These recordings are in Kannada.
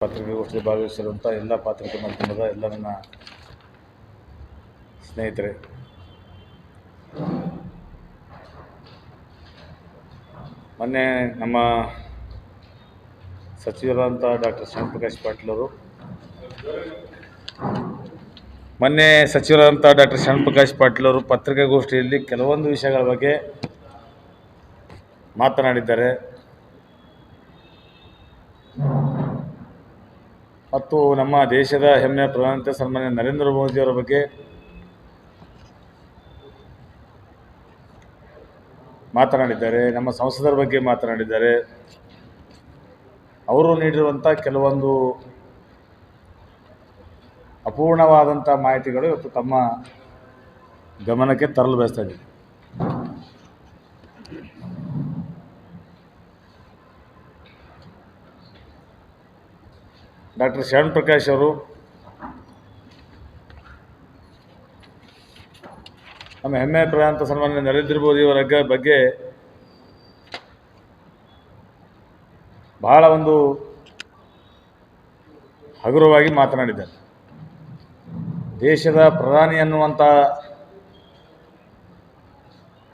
ಪತ್ರಿಕಾಗೋಷ್ಠಿ ಭಾಗವಹಿಸಿರುವಂಥ ಎಲ್ಲ ಪಾತ್ರಿಕೆ ಮಾಧ್ಯಮದ ಎಲ್ಲ ನನ್ನ ಸ್ನೇಹಿತರೆ. ಮೊನ್ನೆ ನಮ್ಮ ಸಚಿವರಾದಂಥ ಡಾಕ್ಟರ್ ಶ್ಯಾಮಪ್ರಕಾಶ್ ಪಾಟೀಲ್ ಅವರು, ಮೊನ್ನೆ ಸಚಿವರಾದಂಥ ಡಾಕ್ಟರ್ ಶ್ಯಾಮಪ್ರಕಾಶ್ ಪಾಟೀಲ್ ಅವರು ಪತ್ರಿಕಾಗೋಷ್ಠಿಯಲ್ಲಿ ಕೆಲವೊಂದು ವಿಷಯಗಳ ಬಗ್ಗೆ ಮಾತನಾಡಿದ್ದಾರೆ. ಮತ್ತು ನಮ್ಮ ದೇಶದ ಹೆಮ್ಮೆಯ ಪ್ರಧಾನಮಂತ್ರಿ ಸನ್ಮಾನ್ಯ ನರೇಂದ್ರ ಮೋದಿಯವರ ಬಗ್ಗೆ ಮಾತನಾಡಿದ್ದಾರೆ, ನಮ್ಮ ಸಂಸದರ ಬಗ್ಗೆ ಮಾತನಾಡಿದ್ದಾರೆ. ಅವರು ನೀಡಿರುವಂಥ ಕೆಲವೊಂದು ಅಪೂರ್ಣವಾದಂಥ ಮಾಹಿತಿಗಳು ಇವತ್ತು ತಮ್ಮ ಗಮನಕ್ಕೆ ತರಲು ಬಯಸ್ತಾ ಡಾಕ್ಟರ್ ಶರಣ್ ಪ್ರಕಾಶ್ ಅವರು. ನಮ್ಮ ಹೆಮ್ಮೆ ಪ್ರಧಾನ ಸನ್ಮಾನ್ಯ ನರೇಂದ್ರ ಮೋದಿ ಅವರ ಬಗ್ಗೆ ಬಹಳ ಒಂದು ಹಗುರವಾಗಿ ಮಾತನಾಡಿದ್ದಾರೆ. ದೇಶದ ಪ್ರಧಾನಿ ಅನ್ನುವಂಥ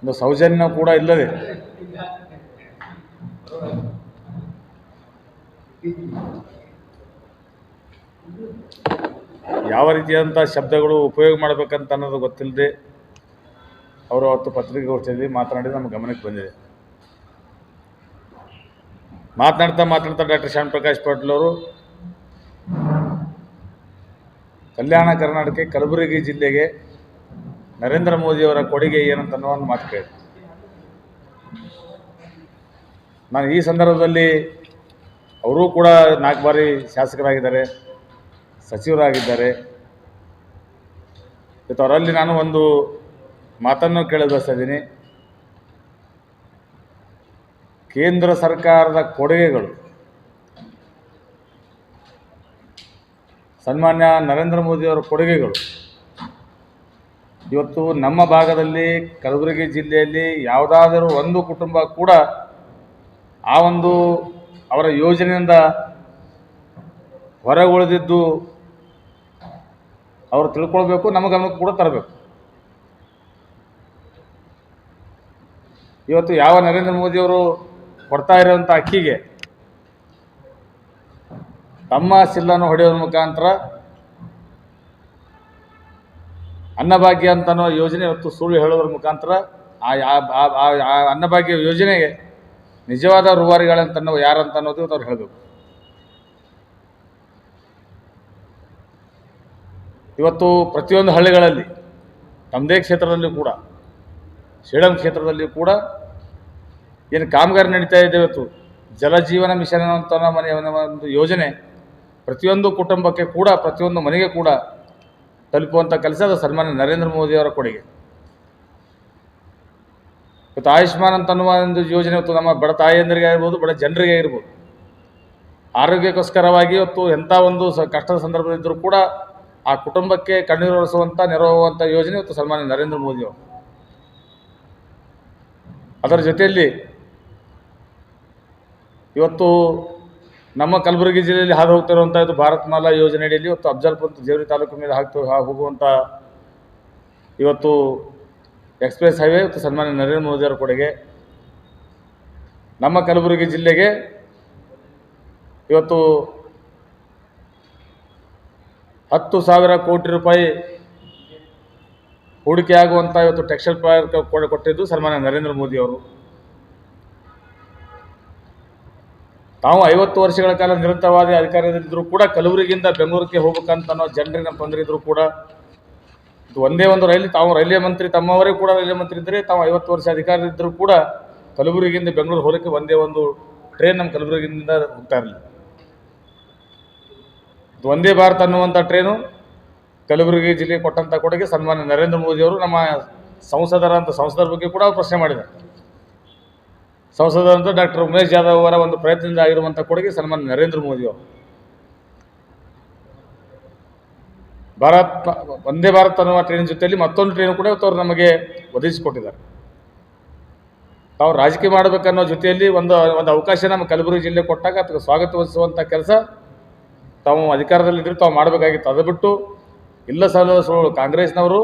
ಒಂದು ಸೌಜನ್ಯ ಕೂಡ ಇಲ್ಲದೆ ಯಾವ ರೀತಿಯಾದಂಥ ಶಬ್ದಗಳು ಉಪಯೋಗ ಮಾಡಬೇಕಂತ ಅನ್ನೋದು ಗೊತ್ತಿಲ್ಲದೆ ಅವರು ಅವತ್ತು ಪತ್ರಿಕಾಗೋಷ್ಠಿಯಲ್ಲಿ ಮಾತನಾಡಿ ನಮ್ಮ ಗಮನಕ್ಕೆ ಬಂದಿದೆ. ಮಾತನಾಡ್ತಾ ಮಾತನಾಡ್ತಾ ಡಾಕ್ಟರ್ ಶ್ಯಾಮ್ ಪ್ರಕಾಶ್ ಪಾಟೀಲ್ ಅವರು ಕಲ್ಯಾಣ ಕರ್ನಾಟಕ ಕಲಬುರಗಿ ಜಿಲ್ಲೆಗೆ ನರೇಂದ್ರ ಮೋದಿಯವರ ಕೊಡುಗೆ ಏನಂತ ಅನ್ನೋ ಒಂದು ಮಾತು ಕೇಳಿ ನಾನು ಈ ಸಂದರ್ಭದಲ್ಲಿ ಅವರೂ ಕೂಡ ನಾಲ್ಕು ಬಾರಿ ಶಾಸಕರಾಗಿದ್ದಾರೆ. ಸಚಿವರಾಗಿದ್ದಾರೆ. ಇವತ್ತು ಅವರಲ್ಲಿ ನಾನು ಒಂದು ಮಾತನ್ನು ಕೇಳಿ ಬಯಸ್ತಾ ಇದ್ದೀನಿ. ಕೇಂದ್ರ ಸರ್ಕಾರದ ಕೊಡುಗೆಗಳು. ಸನ್ಮಾನ್ಯ ನರೇಂದ್ರ ಮೋದಿಯವರ ಕೊಡುಗೆಗಳು. ಇವತ್ತು ನಮ್ಮ ಭಾಗದಲ್ಲಿ, ಕಲಬುರಗಿ ಜಿಲ್ಲೆಯಲ್ಲಿ ಯಾವುದಾದರೂ ಒಂದು ಕುಟುಂಬ ಕೂಡ ಆ ಒಂದು ಅವರ ಯೋಜನೆಯಿಂದ ಹೊರ ಉಳಿದಿದ್ದು ಅವರು ತಿಳ್ಕೊಳ್ಬೇಕು, ನಮ್ಮ ಗಮನಕ್ಕೆ ಕೂಡ ತರಬೇಕು. ಇವತ್ತು ಯಾವ ನರೇಂದ್ರ ಮೋದಿಯವರು ಕೊಡ್ತಾ ಇರೋವಂಥ ಅಕ್ಕಿಗೆ ತಮ್ಮ ಸಿಲ್ಲನ್ನು ಹೊಡೆಯೋದ್ರ ಮುಖಾಂತರ ಅನ್ನಭಾಗ್ಯ ಅಂತನೋ ಯೋಜನೆ ಇವತ್ತು ಸುಳ್ಳು ಹೇಳೋದ್ರ ಮುಖಾಂತರ ಆ ಅನ್ನಭಾಗ್ಯ ಯೋಜನೆಗೆ ನಿಜವಾದ ರೂವಾರಿಗಳಂತ ಅನ್ನೋ ಯಾರಂತ ಅನ್ನೋದು ಅವ್ರು ಹೇಳಬೇಕು. ಇವತ್ತು ಪ್ರತಿಯೊಂದು ಹಳ್ಳಿಗಳಲ್ಲಿ ತಮ್ಮದೇ ಕ್ಷೇತ್ರದಲ್ಲಿ ಕೂಡ, ಸೇಡಂ ಕ್ಷೇತ್ರದಲ್ಲಿ ಕೂಡ ಏನು ಕಾಮಗಾರಿ ನಡೀತಾ ಇದೆ ಇವತ್ತು ಜಲಜೀವನ ಮಿಷನ್ ಅಂತ ಮನೆ ಒಂದು ಯೋಜನೆ, ಪ್ರತಿಯೊಂದು ಕುಟುಂಬಕ್ಕೆ ಕೂಡ, ಪ್ರತಿಯೊಂದು ಮನೆಗೆ ಕೂಡ ತಲುಪುವಂಥ ಕೆಲಸ ಅದು ಸನ್ಮಾನ್ಯ ನರೇಂದ್ರ ಮೋದಿಯವರ ಕೊಡುಗೆ. ಇವತ್ತು ಆಯುಷ್ಮಾನ್ ಅಂತ ಅನ್ನುವ ಒಂದು ಯೋಜನೆ ಇವತ್ತು ನಮ್ಮ ಬಡ ತಾಯಿಯಂದರಿಗೆ ಆಗಿರ್ಬೋದು, ಬಡ ಜನರಿಗೆ ಆಗಿರ್ಬೋದು. ಆರೋಗ್ಯಕ್ಕೋಸ್ಕರವಾಗಿ ಇವತ್ತು ಎಂಥ ಒಂದು ಕಷ್ಟದ ಸಂದರ್ಭದಲ್ಲಿದ್ದರೂ ಕೂಡ ಆ ಕುಟುಂಬಕ್ಕೆ ಕಣ್ಣೀರು ಒರೆಸುವಂಥ ನೆರವಾಗುವಂಥ ಯೋಜನೆ ಇವತ್ತು ಸನ್ಮಾನ್ಯ ನರೇಂದ್ರ ಮೋದಿಯವರು. ಅದರ ಜೊತೆಯಲ್ಲಿ ಇವತ್ತು ನಮ್ಮ ಕಲಬುರಗಿ ಜಿಲ್ಲೆಯಲ್ಲಿ ಹಾದು ಹೋಗ್ತಿರುವಂಥ ಇದು ಭಾರತ್ ಮಾಲಾ ಯೋಜನೆ ಅಡಿಯಲ್ಲಿ ಇವತ್ತು ಅಫ್ಜಲ್ಪುರ ಜೇವರಿ ತಾಲೂಕು ಮೇಲೆ ಹಾಕ್ತು ಹೋಗುವಂಥ ಇವತ್ತು ಎಕ್ಸ್ಪ್ರೆಸ್ ಹೈವೇ ಇವತ್ತು ಸನ್ಮಾನ್ಯ ನರೇಂದ್ರ ಮೋದಿಯವರ ಕೊಡುಗೆ. ನಮ್ಮ ಕಲಬುರಗಿ ಜಿಲ್ಲೆಗೆ ಇವತ್ತು ಹತ್ತು ಸಾವಿರ ಕೋಟಿ ರೂಪಾಯಿ ಹೂಡಿಕೆ ಆಗುವಂಥ ಇವತ್ತು ಟೆಕ್ಸ್ಟೈಲ್ ಪಾರ್ಕ್ ಕೊಟ್ಟಿದ್ದು ಸನ್ಮಾನ್ಯ ನರೇಂದ್ರ ಮೋದಿ ಅವರು. ತಾವು ಐವತ್ತು ವರ್ಷಗಳ ಕಾಲ ನಿರಂತರವಾದ ಅಧಿಕಾರದಲ್ಲಿದ್ದರೂ ಕೂಡ ಕಲಬುರಗಿಯಿಂದ ಬೆಂಗಳೂರಿಗೆ ಹೋಗ್ಬೇಕಂತ ಅನ್ನೋ ಜನರಿನ ತೊಂದರೆ ಇದ್ದರೂ ಕೂಡ ಇದು ಒಂದೇ ಒಂದು ರೈಲು ತಾವು ರೈಲ್ವೆ ಮಂತ್ರಿ, ತಮ್ಮವರೇ ಕೂಡ ರೈಲ್ವೆ ಮಂತ್ರಿ ಇದ್ದರೆ ತಾವು ಐವತ್ತು ವರ್ಷ ಅಧಿಕಾರದಲ್ಲಿದ್ದರೂ ಕೂಡ ಕಲಬುರಗಿಯಿಂದ ಬೆಂಗಳೂರು ಹೋಗೋಕ್ಕೆ ಒಂದೇ ಒಂದು ಟ್ರೈನ್ ನಮ್ಮ ಕಲಬುರಗಿಯಿಂದ ಹೋಗ್ತಾ ಇರಲಿಲ್ಲ. ಒಂದೇ ಭಾರತ್ ಅನ್ನುವಂಥ ಟ್ರೈನು ಕಲಬುರಗಿ ಜಿಲ್ಲೆಗೆ ಕೊಟ್ಟಂಥ ಕೊಡುಗೆ ಸನ್ಮಾನ್ಯ ನರೇಂದ್ರ ಮೋದಿಯವರು ನಮ್ಮ ಸಂಸದರಂತ ಸಂಸದರ ಬಗ್ಗೆ ಕೂಡ ಪ್ರಶ್ನೆ ಮಾಡಿದ್ದಾರೆ. ಸಂಸದರಂತ ಡಾಕ್ಟರ್ ಉಮೇಶ್ ಜಾಧವ್ ಅವರ ಒಂದು ಪ್ರಯತ್ನದಿಂದ ಆಗಿರುವಂಥ ಕೊಡುಗೆ ಸನ್ಮಾನ್ಯ ನರೇಂದ್ರ ಮೋದಿಯವರು. ಭಾರತ್ ಒಂದೇ ಭಾರತ್ ಅನ್ನುವ ಟ್ರೈನ್ ಜೊತೆಯಲ್ಲಿ ಮತ್ತೊಂದು ಟ್ರೈನ್ ಕೂಡ ಅವರು ನಮಗೆ ಒದಗಿಸಿಕೊಟ್ಟಿದ್ದಾರೆ. ತಾವು ರಾಜಕೀಯ ಮಾಡಬೇಕನ್ನೋ ಜೊತೆಯಲ್ಲಿ ಒಂದು ಒಂದು ಅವಕಾಶ ನಮ್ಮ ಕಲಬುರಗಿ ಜಿಲ್ಲೆ ಕೊಟ್ಟಾಗ ಅದಕ್ಕೆ ಸ್ವಾಗತಿಸುವಂಥ ಕೆಲಸ ತಾವು ಅಧಿಕಾರದಲ್ಲಿದ್ದರೆ ತಾವು ಮಾಡಬೇಕಾಗಿತ್ತು. ಅದು ಬಿಟ್ಟು ಇಲ್ಲ ಸಲ ಸುಳ್ಳು. ಕಾಂಗ್ರೆಸ್ನವರು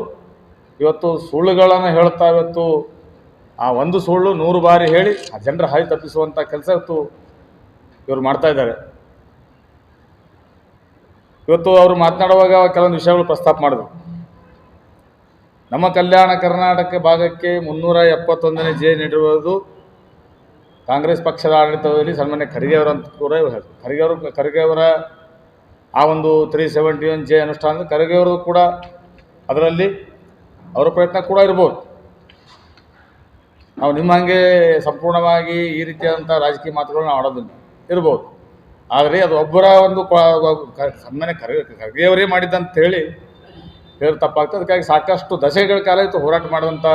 ಇವತ್ತು ಸುಳ್ಳುಗಳನ್ನು ಹೇಳ್ತಾ ಇವತ್ತು ಆ ಒಂದು ಸುಳ್ಳು ನೂರು ಬಾರಿ ಹೇಳಿ ಆ ಜನರ ಹಾಯಿ ತಪ್ಪಿಸುವಂಥ ಕೆಲಸ ಇವತ್ತು ಇವರು ಮಾಡ್ತಾ ಇದ್ದಾರೆ. ಇವತ್ತು ಅವರು ಮಾತನಾಡುವಾಗ ಕೆಲವೊಂದು ವಿಷಯಗಳು ಪ್ರಸ್ತಾಪ ಮಾಡಿದ್ರು. ನಮ್ಮ ಕಲ್ಯಾಣ ಕರ್ನಾಟಕ ಭಾಗಕ್ಕೆ ಮುನ್ನೂರ ಎಪ್ಪತ್ತೊಂದನೇ ಜೆ ನೀಡಿರುವುದು ಕಾಂಗ್ರೆಸ್ ಪಕ್ಷದ ಆಡಳಿತದಲ್ಲಿ ಸನ್ಮಾನ್ಯ ಖರ್ಗೆ ಅವರಂತ ಕೂಡ ಹೇಳಿದ್ರು. ಖರ್ಗೆ ಅವರು, ಖರ್ಗೆ ಆ ಒಂದು ತ್ರೀ ಸೆವೆಂಟಿ ಒನ್ ಜೆ ಅನುಷ್ಠಾನದ ಖರ್ಗೆ ಕೂಡ ಅದರಲ್ಲಿ ಅವರ ಪ್ರಯತ್ನ ಕೂಡ ಇರ್ಬೋದು. ನಾವು ನಿಮ್ಮ ಹಾಗೆ ಸಂಪೂರ್ಣವಾಗಿ ಈ ರೀತಿಯಾದಂಥ ರಾಜಕೀಯ ಮಾತುಗಳನ್ನ ಆಡೋದಿಲ್ಲ ಇರ್ಬೋದು. ಆದರೆ ಅದು ಒಬ್ಬರ ಒಂದು ಸನ್ಮಾನ್ಯ ಖರ್ಗೆ, ಖರ್ಗೆಯವರೇ ಮಾಡಿದ್ದಂತ ಹೇಳಿ ಹೇಳಿ ತಪ್ಪಾಗ್ತದೆ. ಅದಕ್ಕಾಗಿ ಸಾಕಷ್ಟು ದಶಕಗಳ ಕಾಲ ಇತ್ತು ಹೋರಾಟ ಮಾಡಿದಂಥ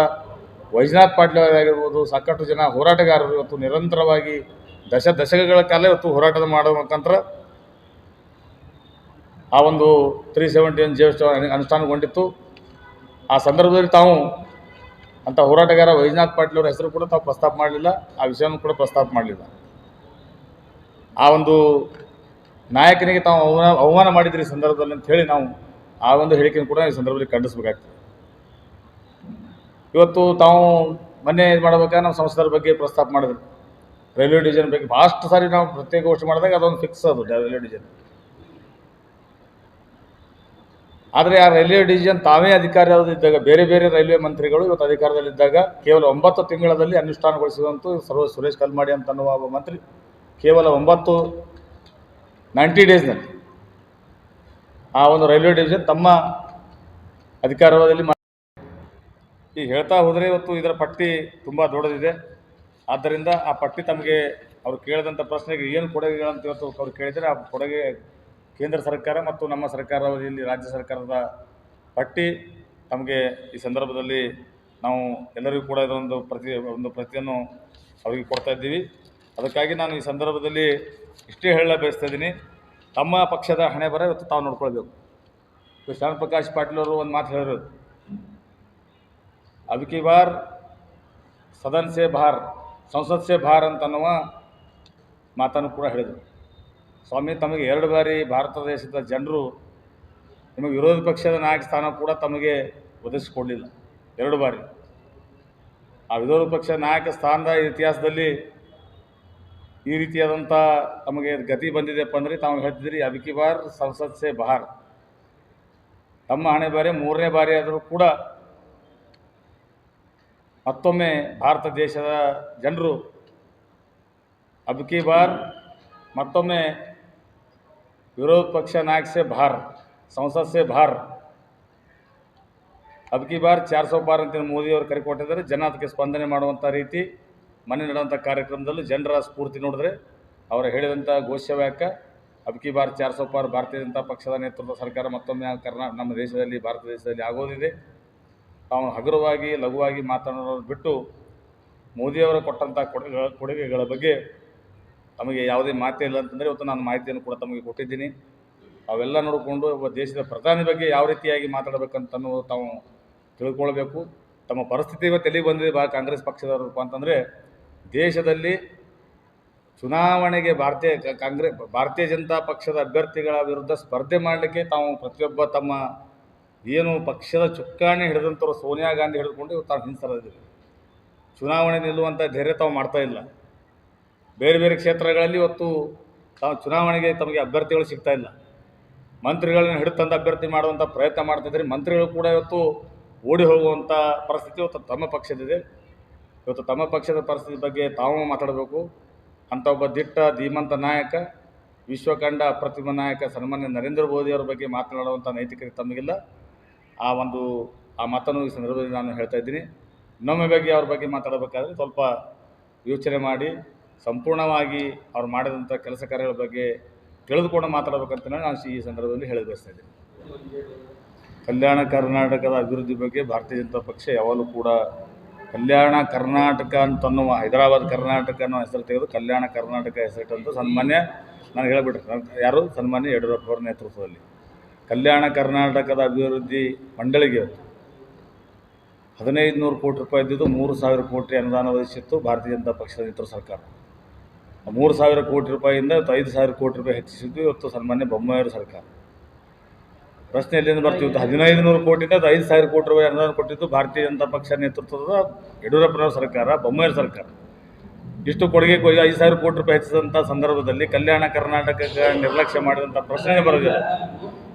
ವೈಜನಾಥ್ ಪಾಟೀಲ್ ಅವರಾಗಿರ್ಬೋದು ಸಾಕಷ್ಟು ಜನ ಹೋರಾಟಗಾರರು ಇವತ್ತು ನಿರಂತರವಾಗಿ ದಶ ದಶಕಗಳ ಕಾಲ ಇವತ್ತು ಹೋರಾಟದ ಮಾಡೋ ಮುಖಾಂತರ ಆ ಒಂದು ತ್ರೀ ಸೆವೆಂಟಿ ಒನ್ ಜಿ ಅನುಷ್ಠಾನಗೊಂಡಿತ್ತು. ಆ ಸಂದರ್ಭದಲ್ಲಿ ತಾವು ಅಂಥ ಹೋರಾಟಗಾರ ವೈಜನಾಥ್ ಪಾಟೀಲ್ ಅವರ ಹೆಸರು ಕೂಡ ತಾವು ಪ್ರಸ್ತಾಪ ಮಾಡಲಿಲ್ಲ, ಆ ವಿಷಯವನ್ನು ಕೂಡ ಪ್ರಸ್ತಾಪ ಮಾಡಲಿಲ್ಲ. ಆ ಒಂದು ನಾಯಕನಿಗೆ ತಾವು ಅವಮಾನ ಅವಮಾನ ಮಾಡಿದ್ರಿ ಸಂದರ್ಭದಲ್ಲಿ ಅಂತ ಹೇಳಿ ನಾವು ಆ ಒಂದು ಹೇಳಿಕೆಯನ್ನು ಕೂಡ ಈ ಸಂದರ್ಭದಲ್ಲಿ ಖಂಡಿಸಬೇಕಾಗ್ತದೆ. ಇವತ್ತು ತಾವು ಮೊನ್ನೆ ಇದು ಮಾಡಬೇಕಾದ್ರೆ ನಾವು ಸಂಸದರ ಬಗ್ಗೆ ಪ್ರಸ್ತಾಪ ಮಾಡಿದ್ರು. ರೈಲ್ವೆ ಡಿವಿಷನ್ ಬಗ್ಗೆ ಭಾಳಷ್ಟು ಸಾರಿ ನಾವು ಪ್ರತ್ಯೇಕ ಘೋಷಣೆ ಮಾಡಿದಾಗ ಅದೊಂದು ಫಿಕ್ಸ್ ಅದು, ರೈಲ್ವೆ ಡಿವಿಷನ್ ಆದರೆ ಆ ರೈಲ್ವೆ ಡಿವಿಷನ್ ತಾವೇ ಅಧಿಕಾರದಲ್ಲಿದ್ದಾಗ ಬೇರೆ ಬೇರೆ ರೈಲ್ವೆ ಮಂತ್ರಿಗಳು ಇವತ್ತು ಅಧಿಕಾರದಲ್ಲಿದ್ದಾಗ ಕೇವಲ ಒಂಬತ್ತು ತಿಂಗಳಲ್ಲಿ ಅನುಷ್ಠಾನಗೊಳಿಸಿದಂತೂ ಸರ್ವ ಸುರೇಶ್ ಕಲ್ಮಾಡಿ ಅಂತ ಅನ್ನುವ ಮಂತ್ರಿ ಕೇವಲ ಒಂಬತ್ತು ನೈಂಟಿ ಡೇಸ್ನಲ್ಲಿ ಆ ಒಂದು ರೈಲ್ವೆ ಡಿವಿಷನ್ ತಮ್ಮ ಅಧಿಕಾರದಲ್ಲಿ ಈಗ ಹೇಳ್ತಾ ಹೋದರೆ ಇವತ್ತು ಇದರ ಪಟ್ಟಿ ತುಂಬ ದೊಡ್ಡದಿದೆ. ಆದ್ದರಿಂದ ಆ ಪಟ್ಟಿ ತಮಗೆ ಅವರು ಕೇಳಿದಂಥ ಪ್ರಶ್ನೆಗೆ ಏನು ಕೊಡುಗೆಗಳಂತ ಇವತ್ತು ಅವ್ರು ಕೇಳಿದರೆ ಆ ಕೊಡುಗೆ ಕೇಂದ್ರ ಸರ್ಕಾರ ಮತ್ತು ನಮ್ಮ ಸರ್ಕಾರ ಅವಧಿಯಲ್ಲಿ ರಾಜ್ಯ ಸರ್ಕಾರದ ಪಟ್ಟಿ ತಮಗೆ ಈ ಸಂದರ್ಭದಲ್ಲಿ ನಾವು ಎಲ್ಲರಿಗೂ ಕೂಡ ಇದೊಂದು ಪ್ರತಿ, ಒಂದು ಪ್ರತಿಯನ್ನು ಅವರಿಗೆ ಕೊಡ್ತಾ ಇದ್ದೀವಿ. ಅದಕ್ಕಾಗಿ ನಾನು ಈ ಸಂದರ್ಭದಲ್ಲಿ ಇಷ್ಟೇ ಹೇಳ ಬಯಸ್ತಾ ಇದ್ದೀನಿ. ತಮ್ಮ ಪಕ್ಷದ ಹಣೆ ಬರ ಇವತ್ತು ತಾವು ನೋಡ್ಕೊಳ್ಬೇಕು. ಶರಣ್ ಪ್ರಕಾಶ್ ಪಾಟೀಲ್ ಅವರು ಒಂದು ಮಾತು ಹೇಳಿರೋದು ಅದಕ್ಕೆ ಬಾರ್, ಸದನ್ ಸೇ ಬಾರ್, ಸಂಸತ್ ಸೇ ಬಾರ್ ಅಂತನ್ನುವ ಮಾತನ್ನು ಕೂಡ ಹೇಳಿದರು. ಸ್ವಾಮಿ, ತಮಗೆ ಎರಡು ಬಾರಿ ಭಾರತ ದೇಶದ ಜನರು ನಿಮಗೆ ವಿರೋಧ ಪಕ್ಷದ ನಾಯಕ ಸ್ಥಾನ ಕೂಡ ತಮಗೆ ಒದಗಿಸಿಕೊಡಲಿಲ್ಲ. ಎರಡು ಬಾರಿ. ಆ ವಿರೋಧ ಪಕ್ಷ ನಾಯಕ ಸ್ಥಾನದ ಇತಿಹಾಸದಲ್ಲಿ ಈ ರೀತಿಯಾದಂಥ ತಮಗೆ ಗತಿ ಬಂದಿದೆಪ್ಪ ಅಂದರೆ ತಾವು ಹೇಳ್ತಿದ್ರಿ ಅಬಿಕಿ ಬಾರ್ ಸಂಸತ್ ಸೆ ಬಾರ್ ತಮ್ಮ ಹಣೆ ಬಾರಿ, ಮೂರನೇ ಬಾರಿ ಆದರೂ ಕೂಡ ಮತ್ತೊಮ್ಮೆ ಭಾರತ ದೇಶದ ಜನರು ಅಬ್ಕಿ ಬಾರ್ ಮತ್ತೊಮ್ಮೆ ವಿರೋಧ ಪಕ್ಷ ನಾಯಕ ಸೆ ಬಾರ್ ಸಂಸತ್ ಸೆ ಬಾರ್ ಅಬ್ಕಿ ಬಾರ್ ಚಾರ್ ಸौ ಪಾರ್ ಅಂತ ಮೋದಿಯವರು ಕರೆ ಕೊಟ್ಟಿದ್ದಾರೆ. ಜನ ಅದಕ್ಕೆ ಸ್ಪಂದನೆ ಮಾಡುವಂಥ ರೀತಿ ಮನೆ ನಡೆದಂಥ ಕಾರ್ಯಕ್ರಮದಲ್ಲೂ ಜನರ ಸ್ಫೂರ್ತಿ ನೋಡಿದ್ರೆ ಅವರು ಹೇಳಿದಂಥ ಘೋಷವಾಕ್ಯ ಅಬ್ಕಿ ಬಾರ್ ಚಾರ್ ಸौ ಪಾರ್ ಭಾರತೀಯ ಜನತಾ ಪಕ್ಷದ ನೇತೃತ್ವದ ಸರ್ಕಾರ ಮತ್ತೊಮ್ಮೆ ಕರ್ನಾ, ನಮ್ಮ ದೇಶದಲ್ಲಿ, ಭಾರತ ದೇಶದಲ್ಲಿ ಆಗೋದಿದೆ. ತಾವು ಹಗುರವಾಗಿ, ಲಘುವಾಗಿ ಮಾತನಾಡೋದು ಬಿಟ್ಟು ಮೋದಿಯವರು ಕೊಟ್ಟಂಥ ಕೊಡುಗೆಗಳ ಕೊಡುಗೆಗಳ ಬಗ್ಗೆ ತಮಗೆ ಯಾವುದೇ ಮಾತೇ ಇಲ್ಲ ಅಂತಂದರೆ ಇವತ್ತು ನಾನು ಮಾಹಿತಿಯನ್ನು ಕೂಡ ತಮಗೆ ಕೊಟ್ಟಿದ್ದೀನಿ. ಅವೆಲ್ಲ ನೋಡಿಕೊಂಡು ಒಬ್ಬ ದೇಶದ ಪ್ರಧಾನಿ ಬಗ್ಗೆ ಯಾವ ರೀತಿಯಾಗಿ ಮಾತಾಡಬೇಕಂತ ಅನ್ನೋದು ತಾವು ತಿಳ್ಕೊಳ್ಬೇಕು. ತಮ್ಮ ಪರಿಸ್ಥಿತಿ ಇವತ್ತು ಎಲ್ಲಿಗೆ ಬಂದಿದೆ ಬಾ ಕಾಂಗ್ರೆಸ್ ಪಕ್ಷದವರಪ್ಪ ಅಂತಂದರೆ ದೇಶದಲ್ಲಿ ಚುನಾವಣೆಗೆ ಭಾರತೀಯ ಕಾಂಗ್ರೆ ಭಾರತೀಯ ಜನತಾ ಪಕ್ಷದ ಅಭ್ಯರ್ಥಿಗಳ ವಿರುದ್ಧ ಸ್ಪರ್ಧೆ ಮಾಡಲಿಕ್ಕೆ ತಾವು ಪ್ರತಿಯೊಬ್ಬ ತಮ್ಮ ಏನು ಪಕ್ಷದ ಚುಕ್ಕಾಣಿ ಹಿಡಿದಂಥವ್ರು ಸೋನಿಯಾ ಗಾಂಧಿ ಹಿಡಿದುಕೊಂಡು ಇವತ್ತು ತಾವು ಹಿಂಸರಿದ್ದೀವಿ ಚುನಾವಣೆ ನಿಲ್ಲುವಂಥ ಧೈರ್ಯ ತಾವು ಮಾಡ್ತಾ ಇಲ್ಲ. ಬೇರೆ ಬೇರೆ ಕ್ಷೇತ್ರಗಳಲ್ಲಿ ಇವತ್ತು ಚುನಾವಣೆಗೆ ತಮಗೆ ಅಭ್ಯರ್ಥಿಗಳು ಸಿಗ್ತಾ ಇಲ್ಲ. ಮಂತ್ರಿಗಳನ್ನ ಹಿಡಿದು ತಂದು ಅಭ್ಯರ್ಥಿ ಮಾಡುವಂಥ ಪ್ರಯತ್ನ ಮಾಡ್ತಿದ್ದಾರೆ. ಮಂತ್ರಿಗಳು ಕೂಡ ಇವತ್ತು ಓಡಿ ಹೋಗುವಂಥ ಪರಿಸ್ಥಿತಿ ಇವತ್ತು ತಮ್ಮ ಪಕ್ಷದಿದೆ ಇವತ್ತು ತಮ್ಮ ಪಕ್ಷದ ಪರಿಸ್ಥಿತಿ ಬಗ್ಗೆ ತಾವು ಮಾತಾಡಬೇಕು. ಅಂಥ ಒಬ್ಬ ದಿಟ್ಟ, ಧೀಮಂತ ನಾಯಕ, ವಿಶ್ವಕಂಡ ಅಪ್ರತಿಮ ನಾಯಕ ಸನ್ಮಾನ್ಯ ನರೇಂದ್ರ ಮೋದಿ ಅವರ ಬಗ್ಗೆ ಮಾತನಾಡುವಂಥ ನೈತಿಕತೆ ತಮಗಿಲ್ಲ. ಆ ಒಂದು, ಆ ಮಾತನ್ನು ಈ ಸಂದರ್ಭದಲ್ಲಿ ನಾನು ಹೇಳ್ತಾ ಇದ್ದೀನಿ. ಇನ್ನೊಮ್ಮೆ ಬಗ್ಗೆ ಅವ್ರ ಬಗ್ಗೆ ಮಾತಾಡಬೇಕಾದ್ರೆ ಸ್ವಲ್ಪ ಯೋಚನೆ ಮಾಡಿ ಸಂಪೂರ್ಣವಾಗಿ ಅವ್ರು ಮಾಡಿದಂಥ ಕೆಲಸ ಕಾರ್ಯಗಳ ಬಗ್ಗೆ ತಿಳಿದುಕೊಂಡು ಮಾತಾಡಬೇಕಂತ ನಾನು ಈ ಸಂದರ್ಭದಲ್ಲಿ ಹೇಳಿ ಬಯಸ್ತಾ ಕಲ್ಯಾಣ ಕರ್ನಾಟಕದ ಅಭಿವೃದ್ಧಿ ಬಗ್ಗೆ ಭಾರತೀಯ ಜನತಾ ಪಕ್ಷ ಯಾವಾಗಲೂ ಕೂಡ ಕಲ್ಯಾಣ ಕರ್ನಾಟಕ ಅಂತನ್ನುವ, ಹೈದರಾಬಾದ್ ಕರ್ನಾಟಕ ಅನ್ನೋ ಹೆಸರು ತೆಗೆದು ಕಲ್ಯಾಣ ಕರ್ನಾಟಕ ಹೆಸರಿಟ್ಟಂತ ಸನ್ಮಾನ್ಯ ನಾನು ಹೇಳಿಬಿಟ್ರೆ ಯಾರು? ಸನ್ಮಾನ್ಯ ಯಡಿಯೂರಪ್ಪ ಅವರ ನೇತೃತ್ವದಲ್ಲಿ. ಕಲ್ಯಾಣ ಕರ್ನಾಟಕದ ಅಭಿವೃದ್ಧಿ ಮಂಡಳಿಗೆ ಹದಿನೈದು ನೂರು ಕೋಟಿ ರೂಪಾಯಿ ಇದ್ದಿದ್ದು ಮೂರು ಸಾವಿರ ಕೋಟಿ ಅನುದಾನ ವಹಿಸಿತ್ತು ಭಾರತೀಯ ಜನತಾ ಪಕ್ಷದ ನೇತೃತ್ವ ಸರ್ಕಾರ. ಮೂರು ಸಾವಿರ ಕೋಟಿ ರೂಪಾಯಿಯಿಂದ ಐದು ಸಾವಿರ ಕೋಟಿ ರೂಪಾಯಿ ಹೆಚ್ಚಿಸಿದ್ದು ಇವತ್ತು ಸನ್ಮಾನ್ಯ ಬೊಮ್ಮಾಯಿಯವ್ರ ಸರ್ಕಾರ. ಪ್ರಶ್ನೆ ಎಲ್ಲಿಂದ ಬರ್ತೀವಿ. ಇವತ್ತು ಹದಿನೈದು ನೂರು ಕೋಟಿಯಿಂದ ಅದು ಐದು ಸಾವಿರ ಕೋಟಿ ರೂಪಾಯಿ ಅನುದಾನ ಕೊಟ್ಟಿದ್ದು ಭಾರತೀಯ ಜನತಾ ಪಕ್ಷ ನೇತೃತ್ವದ ಯಡಿಯೂರಪ್ಪನವ್ರ ಸರ್ಕಾರ, ಬೊಮ್ಮಾಯಿಯವ್ರ ಸರ್ಕಾರ. ಇಷ್ಟು ಕೊಡುಗೆ ಕೊಡಿ ಐದು ಸಾವಿರ ಕೋಟಿ ರೂಪಾಯಿ ಹೆಚ್ಚಿಸಿದಂಥ ಸಂದರ್ಭದಲ್ಲಿ ಕಲ್ಯಾಣ ಕರ್ನಾಟಕಕ್ಕೆ ನಿರ್ಲಕ್ಷ್ಯ ಮಾಡಿದಂಥ ಪ್ರಶ್ನೆ ಬರೋದಿಲ್ಲ.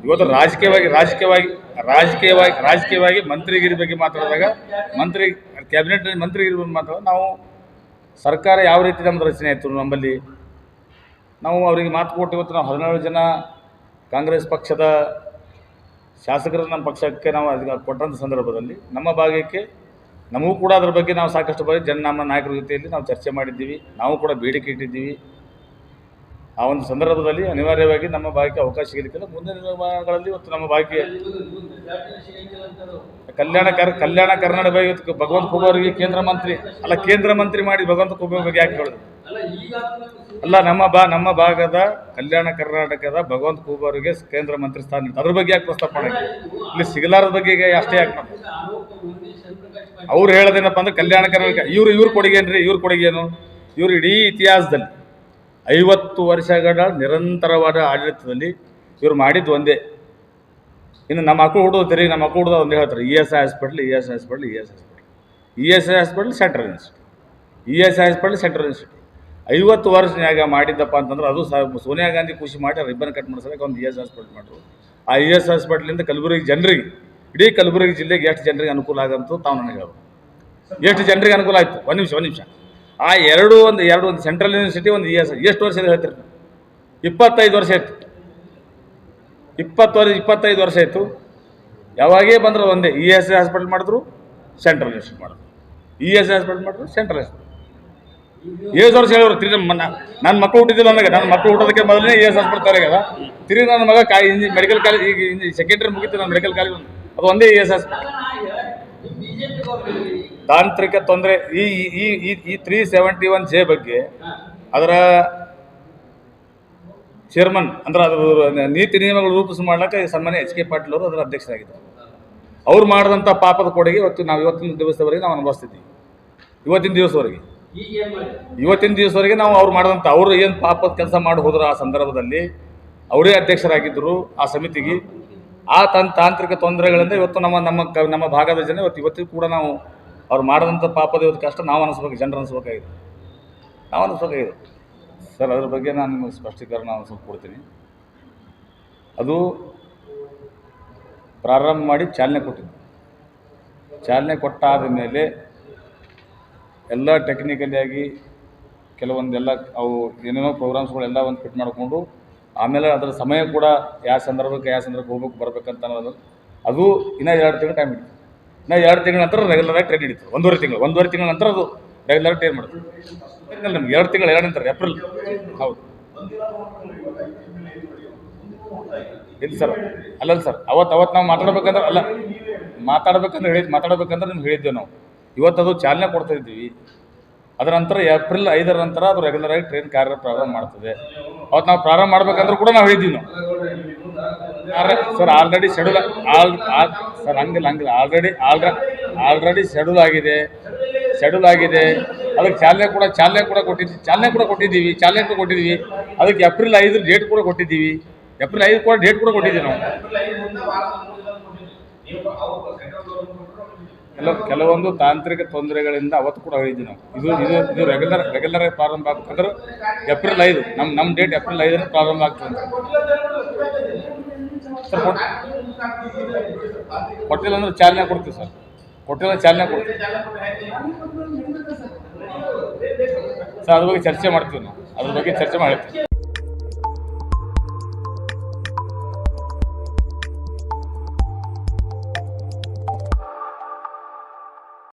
ಇವತ್ತು ರಾಜಕೀಯವಾಗಿ ರಾಜಕೀಯವಾಗಿ ರಾಜಕೀಯವಾಗಿ ರಾಜಕೀಯವಾಗಿ ಮಂತ್ರಿಗಿರಿ ಬಗ್ಗೆ ಮಾತಾಡಿದಾಗ ಮಂತ್ರಿ ಕ್ಯಾಬಿನೆಟ್ ಮಂತ್ರಿಗಿರಿ ಬಗ್ಗೆ ಮಾತಾಡಿದಾಗ ನಾವು ಸರ್ಕಾರ ಯಾವ ರೀತಿ ನಮ್ಮದು ರಚನೆ ಆಯಿತು ನಮ್ಮಲ್ಲಿ? ನಾವು ಅವರಿಗೆ ಮಾತು ಕೊಟ್ಟು ಇವತ್ತು ನಾವು ಹದಿನೇಳು ಜನ ಕಾಂಗ್ರೆಸ್ ಪಕ್ಷದ ಶಾಸಕರು ನಮ್ಮ ಪಕ್ಷಕ್ಕೆ ನಾವು ಅದಕ್ಕೆ ಕೊಟ್ಟಂಥ ಸಂದರ್ಭದಲ್ಲಿ ನಮ್ಮ ಭಾಗಕ್ಕೆ ನಮಗೂ ಕೂಡ ಅದ್ರ ಬಗ್ಗೆ ನಾವು ಸಾಕಷ್ಟು ಬಾರಿ ಜನ ನಮ್ಮ ನಾಯಕರ ಜೊತೆಯಲ್ಲಿ ನಾವು ಚರ್ಚೆ ಮಾಡಿದ್ದೀವಿ. ನಾವು ಕೂಡ ಬೇಡಿಕೆ ಇಟ್ಟಿದ್ದೀವಿ. ಆ ಒಂದು ಸಂದರ್ಭದಲ್ಲಿ ಅನಿವಾರ್ಯವಾಗಿ ನಮ್ಮ ಭಾಗಕ್ಕೆ ಅವಕಾಶ ಸಿಗಲಿಕ್ಕಿಲ್ಲ. ಮುಂದಿನ ದಿನಮಾನಗಳಲ್ಲಿ ಇವತ್ತು ನಮ್ಮ ಭಾಗಕ್ಕೆ ಕಲ್ಯಾಣ ಕರ್ ಕಲ್ಯಾಣ ಕರ್ನಾಟಕ ಇವತ್ತು ಭಗವಂತ ಖೂಬ ಅವರಿಗೆ ಕೇಂದ್ರ ಮಂತ್ರಿ. ಅಲ್ಲ, ಕೇಂದ್ರ ಮಂತ್ರಿ ಮಾಡಿ ಭಗವಂತ ಖೂಬ ಬಗ್ಗೆ ಯಾಕೆ ಹೇಳುದು ಅಲ್ಲ, ನಮ್ಮ ಬಾ ನಮ್ಮ ಭಾಗದ ಕಲ್ಯಾಣ ಕರ್ನಾಟಕದ ಭಗವಂತ ಖೂಬ ಅವರಿಗೆ ಕೇಂದ್ರ ಮಂತ್ರಿ ಸ್ಥಾನ ಅದರ ಬಗ್ಗೆ ಯಾಕೆ ಪ್ರಸ್ತಾಪ ಮಾಡಕ್ಕೆ? ಇಲ್ಲಿ ಸಿಗಲಾರದ ಬಗ್ಗೆ ಅಷ್ಟೇ ಯಾಕೆ ಮಾಡೋದು? ಅವ್ರು ಹೇಳೋದೇನಪ್ಪ ಅಂದ್ರೆ ಕಲ್ಯಾಣ ಕರ್ನಾಟಕ ಇವ್ರು ಇವ್ರ ಕೊಡುಗೆ ಏನ್ರಿ? ಇವ್ರ ಏನು? ಇವ್ರು ಇಡೀ ಇತಿಹಾಸದಲ್ಲಿ ಐವತ್ತು ವರ್ಷಗಳ ನಿರಂತರವಾದ ಆಡಳಿತದಲ್ಲಿ ಇವ್ರು ಮಾಡಿದ್ದು ಒಂದೇ. ಇನ್ನು ನಮ್ಮ ಮಕ್ಕಳು ಹುಡುಗ ತಿರುಗಿ ನಮ್ಮ ಮಕ್ಕಳು ಹುಡುಗ ಒಂದು ಹೇಳ್ತಾರೆ E S I hospital E S I hospital E S hospital E S I hospital central institute E S I hospital central institute ಐವತ್ತು ವರ್ಷನ್ಯಾಗ ಮಾಡಿದ್ದಪ್ಪ ಅಂತಂದ್ರೆ ಅದು ಸೋನಿಯಾ ಗಾಂಧಿ ಖುಷಿ ಮಾಡಿ ರಿಬ್ಬನ್ ಕಟ್ ಮಾಡಿಸಲಿಕ್ಕೆ ಒಂದು ಇ ಎಸ್ ಹಾಸ್ಪಿಟ್ಲ್ ಮಾಡಿದ್ರು. ಆ ಇ ಎಸ್ ಹಾಸ್ಪಿಟ್ಲಿಂದ ಕಲಬುರಗಿ ಜನರಿಗೆ, ಇಡೀ ಕಲಬುರಗಿ ಜಿಲ್ಲೆಗೆ ಎಷ್ಟು ಜನರಿಗೆ ಅನುಕೂಲ ಆಗಂತೂ ತಾವು ನನಗೆ ಹೇಳೋದು. ಎಷ್ಟು ಜನರಿಗೆ ಅನುಕೂಲ ಆಯಿತು? ಒಂದು ನಿಮಿಷ ಒಂದು ನಿಮಿಷ. ಆ ಎರಡು ಒಂದು ಎರಡು ಒಂದು ಸೆಂಟ್ರಲ್ ಯೂನಿವರ್ಸಿಟಿ ಒಂದು ಇ ಎಸ್ ಎಷ್ಟು ವರ್ಷ ಹೇಳ್ತಿರ್ತಾರೆ ಹೇಳ್ತೀರಿ ಇಪ್ಪತ್ತೈದು ವರ್ಷ ಆಯಿತು. ಇಪ್ಪತ್ತು ವರ್ಷ ಇಪ್ಪತ್ತೈದು ವರ್ಷ ಆಯಿತು. ಯಾವಾಗೇ ಬಂದ್ರೆ ಒಂದೇ ಇ ಎಸ್ ಐ ಹಾಸ್ಪಿಟಲ್ ಮಾಡಿದ್ರು ಸೆಂಟ್ರಲ್ ಯೂನಿವರ್ಸಿಟಿ ಮಾಡಿದ್ರು. ಇ ಎಸ್ ಐ ಹಾಸ್ಪಿಟಲ್ ಮಾಡಿದ್ರು ಸೆಂಟ್ರಲ್ ಹಾಸ್ಪಿಟಲ್ ಏಳು ವರ್ಷ ಹೇಳೋರು ತಿರಿ ನಮ್ಮ ನನ್ನ ಮಕ್ಕಳು ಹುಟ್ಟಿದಿಲ್ಲ ನನಗೆ. ನನ್ನ ಮಕ್ಕಳು ಹುಟ್ಟೋದಕ್ಕೆ ಮೊದಲನೇ ಇ ಎಸ್ ಹಾಸ್ಪಿಟಲ್ ತಲೆಗದ ತಿರುಗಿ ನನ್ನ ಮಗ ಕಾ, ಇಂಜಿ ಮೆಡಿಕಲ್ ಕಾಲೇಜ್ ಈಗ ಸೆಕೆಂಡ್ರಿ ಮುಗಿತು ನನ್ನ ಮೆಡಿಕಲ್ ಕಾಲೇಜ್ ಅದು ಒಂದೇ ಇ ಎಸ್ ಹಾಸ್ಪಿಟಲ್ ತಾಂತ್ರಿಕ ತೊಂದರೆ, ಈ ಈ ಈ ತ್ರೀ ಸೆವೆಂಟಿ ಒನ್ ಜೆ ಬಗ್ಗೆ ಅದರ ಚೇರ್ಮನ್ ಅಂದ್ರೆ ಅದ್ರ ನೀತಿ ನಿಯಮಗಳು ರೂಪಿಸಿ ಮಾಡ್ಲಿಕ್ಕೆ ಸನ್ಮಾನ್ಯ ಎಚ್ ಕೆ ಪಾಟೀಲ್ ಅವರು ಅದರ ಅಧ್ಯಕ್ಷರಾಗಿದ್ದರು. ಅವ್ರು ಮಾಡಿದಂಥ ಪಾಪದ ಕೊಡುಗೆ ಇವತ್ತು ನಾವು ಇವತ್ತಿನ ದಿವಸದವರೆಗೆ ನಾವು ಅನುಭವಿಸ್ತಿದ್ದೀವಿ. ಇವತ್ತಿನ ದಿವಸವರೆಗೆ. ಇವತ್ತಿನ ದಿವಸವರೆಗೆ ನಾವು ಅವ್ರು ಮಾಡಿದಂಥ ಅವರು ಏನು ಪಾಪದ ಕೆಲಸ ಮಾಡಿ ಹೋದ್ರು ಆ ಸಂದರ್ಭದಲ್ಲಿ ಅವರೇ ಅಧ್ಯಕ್ಷರಾಗಿದ್ದರು ಆ ಸಮಿತಿಗೆ. ಆ ತನ್ ತಾಂತ್ರಿಕ ತೊಂದರೆಗಳಿಂದ ಇವತ್ತು ನಮ್ಮ ನಮ್ಮ ನಮ್ಮ ಭಾಗದ ಜನ ಇವತ್ತು ಇವತ್ತಿಗೂ ಕೂಡ ನಾವು ಅವ್ರು ಮಾಡಿದಂಥ ಪಾಪದ ಇವತ್ತು ಕಷ್ಟ ನಾವು ಅನಿಸ್ಬೇಕು, ಜನರು ಅನಿಸ್ಬೇಕಾಗಿದೆ. ನಾವು ಅನಿಸ್ಬೇಕಾಗಿದೆ. ಸರ್, ಅದ್ರ ಬಗ್ಗೆ ನಾನು ನಿಮಗೆ ಸ್ಪಷ್ಟೀಕರಣ ಒಂದು ಸ್ವಲ್ಪ ಕೊಡ್ತೀನಿ. ಅದು ಪ್ರಾರಂಭ ಮಾಡಿ ಚಾಲನೆ ಕೊಟ್ಟಿದ್ದು. ಚಾಲನೆ ಕೊಟ್ಟಾದ ಮೇಲೆ ಎಲ್ಲ ಟೆಕ್ನಿಕಲಿಯಾಗಿ ಕೆಲವೊಂದೆಲ್ಲ ಅವು ಏನೇನೋ ಪ್ರೋಗ್ರಾಮ್ಸ್ಗಳೆಲ್ಲ ಒಂದು ಫಿಟ್ ಮಾಡಿಕೊಂಡು, ಆಮೇಲೆ ಅದರ ಸಮಯ ಕೂಡ ಯಾವ ಸಂದರ್ಭಕ್ಕೆ ಯಾವ ಸಂದರ್ಭಕ್ಕೆ ಹೋಗ್ಬೇಕು, ಬರ್ಬೇಕಂತ ಅನ್ನೋದು. ಅದು ಇನ್ನೂ ಎರಡು ತಿಂಗಳು ಟೈಮ್ ಹಿಡಿತು. ಇನ್ನೂ ಎರಡು ತಿಂಗಳ ನಂತರ ರೆಗ್ಯುಲರಾಗಿ ಟ್ರೈನ್ ಹಿಡಿತು. ಒಂದೂವರೆ ತಿಂಗಳು. ಒಂದೂವರೆ ತಿಂಗಳ ನಂತರ ಅದು ರೆಗ್ಯುಲರ್ ಟ್ರೈನ್ ಮಾಡ್ತೀವಿ. ನಮ್ಗೆ ಎರಡು ತಿಂಗಳು ಎರಡು ನಂತರ ಏಪ್ರಿಲ್ ಹೌದು. ಇಲ್ಲ ಸರ್? ಅಲ್ಲಲ್ಲ ಸರ್ ಅವತ್ತು ಅವತ್ತು ನಾವು ಮಾತಾಡ್ಬೇಕಂದ್ರೆ, ಅಲ್ಲ, ಮಾತಾಡ್ಬೇಕಂದ್ರೆ ಹೇಳಿದ್, ಮಾತಾಡ್ಬೇಕಂದ್ರೆ ನಿಮ್ಗೆ ಹೇಳಿದ್ದೇವೆ ನಾವು. ಇವತ್ತು ಅದು ಚಾಲನೆ ಕೊಡ್ತಾ ಇದ್ದೀವಿ. ಅದರ ನಂತರ ಏಪ್ರಿಲ್ ಐದರ ನಂತರ ಅದು ರೆಗ್ಯುಲರ್ ಆಗಿ ಟ್ರೈನ್ ಕಾರ್ಯ ಪ್ರಾರಂಭ ಮಾಡ್ತದೆ. ಅವತ್ತು ನಾವು ಪ್ರಾರಂಭ ಮಾಡ್ಬೇಕಂದ್ರೆ ಕೂಡ ನಾವು ಹೇಳಿದ್ದೀವಿ ನಾವು. Sir already schedule all sir, ಹಂಗಿಲ್ಲ ಹಂಗಿಲ್ಲ. ಆಲ್ರೆಡಿ ಆಲ್ರ ಆಲ್ರೆಡಿ ಶೆಡ್ಯೂಲ್ ಆಗಿದೆ. ಶೆಡ್ಯೂಲ್ ಆಗಿದೆ ಅದಕ್ಕೆ ಚಾಲನೆ ಕೂಡ ಚಾಲನೆ ಕೂಡ ಕೊಟ್ಟಿದ್ದೀವಿ ಚಾಲನೆ ಕೂಡ ಕೊಟ್ಟಿದ್ದೀವಿ. ಚಾಲನೆ ಕೂಡ ಕೊಟ್ಟಿದ್ದೀವಿ. ಅದಕ್ಕೆ ಏಪ್ರಿಲ್ ಐದರ ಡೇಟ್ ಕೂಡ ಕೊಟ್ಟಿದ್ದೀವಿ. ಏಪ್ರಿಲ್ ಐದು ಕೂಡ ಡೇಟ್ ಕೂಡ ಕೊಟ್ಟಿದ್ದೀವಿ ನಾವು. ಕೆಲವು, ಕೆಲವೊಂದು ತಾಂತ್ರಿಕ ತೊಂದರೆಗಳಿಂದ ಅವತ್ತು ಕೂಡ ಹೇಳಿದ್ವಿ ನಾವು. ಇದು ಇದು ಇದು ರೆಗ್ಯುಲರ್ ರೆಗ್ಯುಲರ್ ಆಗಿ ಪ್ರಾರಂಭ ಆಗ್ತಂದ್ರೆ ಏಪ್ರಿಲ್ ಐದು ನಮ್ಮ ನಮ್ಮ ಡೇಟ್ ಏಪ್ರಿಲ್ ಐದರ ಪ್ರಾರಂಭ ಆಗ್ತದೆ ಸರ್, ಕೊಟ್, ಕೊಟ್ಟಿಲ್ಲ ಅಂದ್ರೆ ಚಾಲನೆ ಕೊಡ್ತೀವಿ ಸರ್. ಕೊಟ್ಟಿಲ್ಲ ಚಾಲನೆ ಕೊಡ್ತೀವಿ ಸರ್ ಅದ್ರ ಬಗ್ಗೆ ಚರ್ಚೆ ಮಾಡ್ತೀವಿ ನಾವು. ಅದ್ರ ಬಗ್ಗೆ ಚರ್ಚೆ ಮಾಡಿರ್ತೀವಿ.